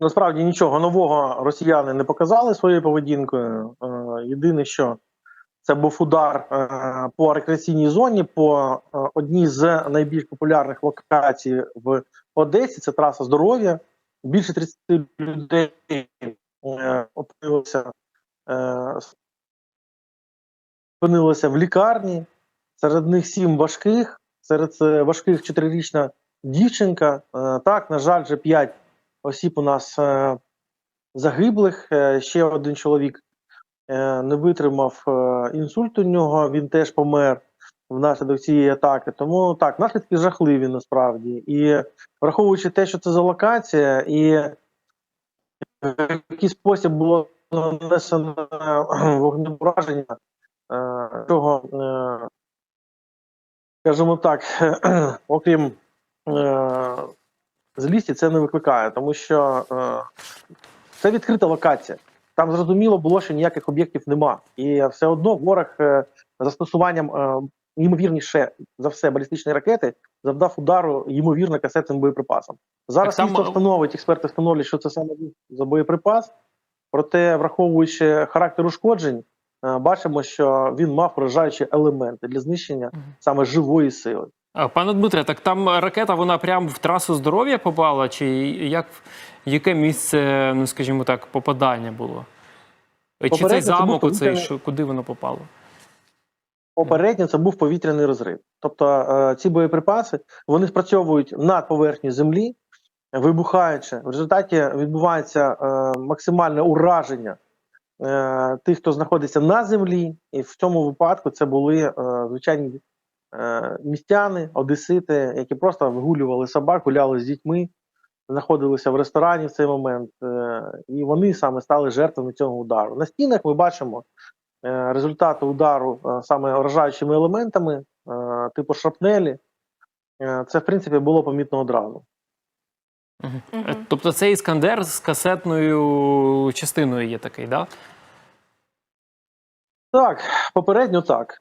Насправді нічого нового росіяни не показали своєю поведінкою. Е, Єдине, що це був удар е, по рекреаційній зоні, по е, одній з найбільш популярних локацій в Одесі. Це траса здоров'я. Більше 30 людей опинилося, опинилося в лікарні. Серед них сім важких. Серед важких чотирирічна дівчинка. Так, на жаль, вже п'ять осіб у нас е, загиблих. Е, ще один чоловік е, не витримав інсульт у нього, він теж помер внаслідок цієї атаки. Тому так, наслідки жахливі насправді. І враховуючи те, що це за локація, і в який спосіб було нанесено вогнеураження, цього, е, скажімо так, окрім злісті, це не викликає, тому що е, це відкрита локація. Там зрозуміло було, що ніяких об'єктів нема. І все одно ворог е, застосуванням, е, ймовірніше за все, балістичної ракети завдав удару, ймовірно, касетним боєприпасом. Зараз Так там, встановить, експерти встановлюють, що це саме за боєприпас. Проте, враховуючи характер ушкоджень, е, бачимо, що він мав вражаючі елементи для знищення саме живої сили. Пане Дмитре, так там ракета вона прямо в трасу здоров'я попала, чи як яке місце, ну скажімо так, попадання було? Чи Попередньо цей це замок, оцей, повітряний- що куди воно попало? Попередньо це був повітряний розрив. Тобто е, ці боєприпаси вони спрацьовують над поверхню землі, вибухаючи. В результаті відбувається е, максимальне ураження е, тих, хто знаходиться на землі, і в цьому випадку це були звичайні містяни, одесити, які просто вигулювали собак, гуляли з дітьми, знаходилися в ресторані в цей момент, е, і вони саме стали жертвами цього удару. На стінах ми бачимо е, результати удару е, саме вражаючими елементами, е, типу шрапнелі. Е, Це, в принципі, було помітно одразу. Е, Тобто цей іскандер з касетною частиною є такий, да? Так, попередньо так.